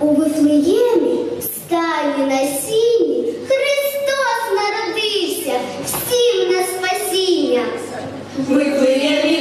У Вифлеємі, стайні на Христос народився, всім на спасіння. Вифлеємі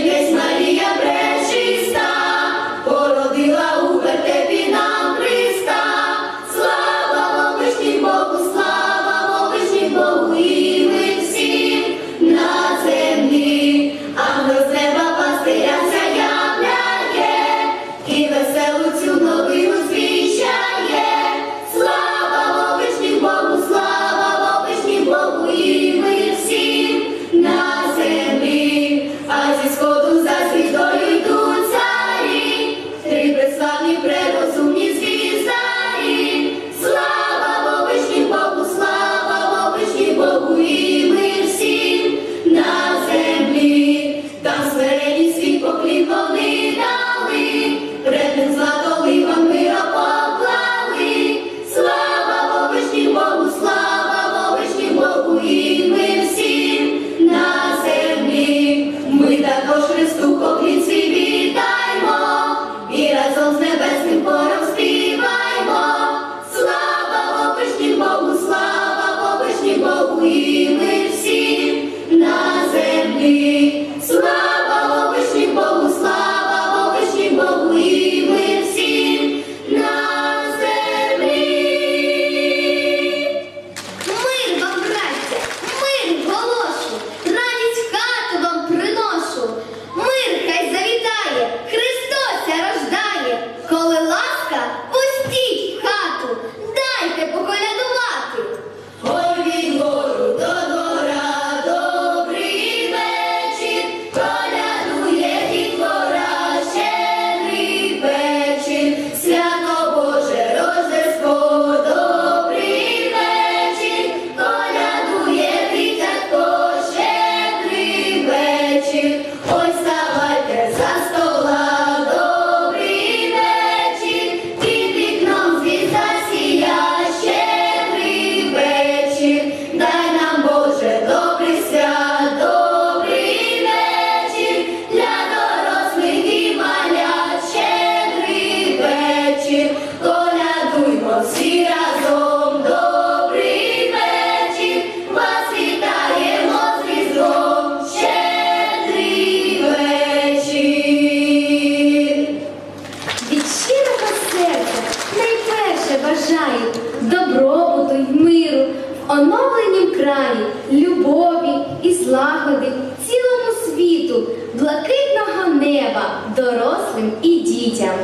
оновленім краї, любові і злагоди цілому світу, блакитного неба, дорослим і дітям.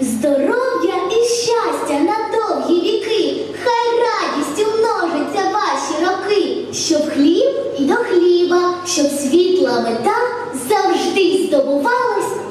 Здоров'я і щастя на довгі віки, хай радістю множиться ваші роки, щоб хліб і до хліба, щоб світла мета завжди здобувалась.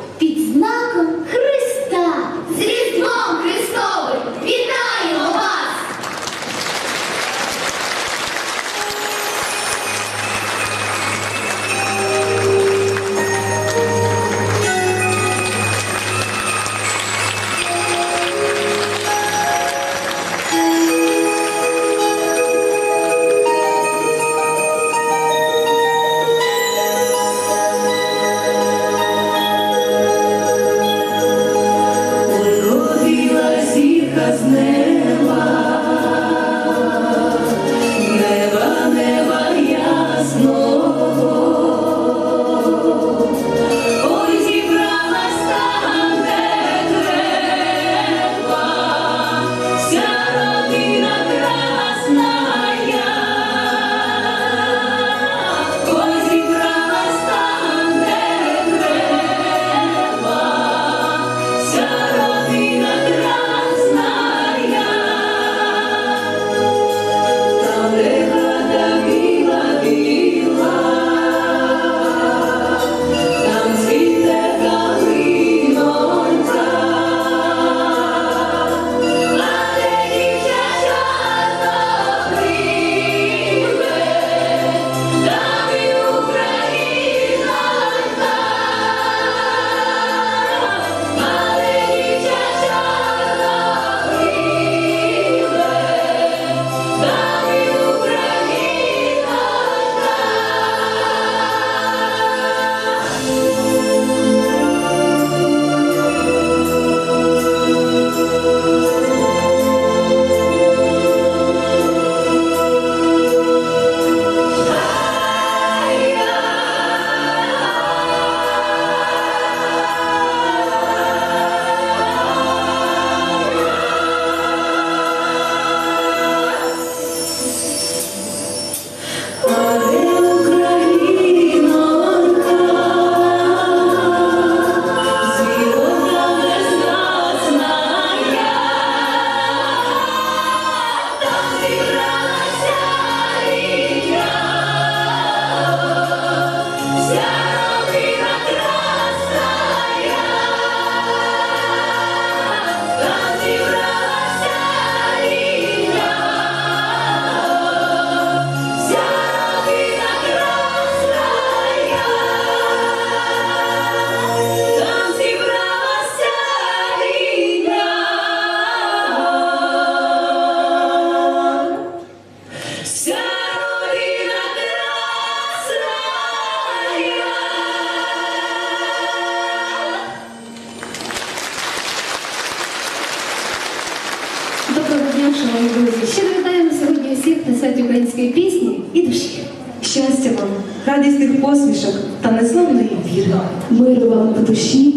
шановні друзі. Щиро вітаємо сьогодні усіх на святі української пісні і душі. Щастя вам, радісних посмішок та незламної віри. Миру вам в душі,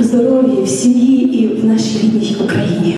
здоров'я в сім'ї і в нашій рідній Україні.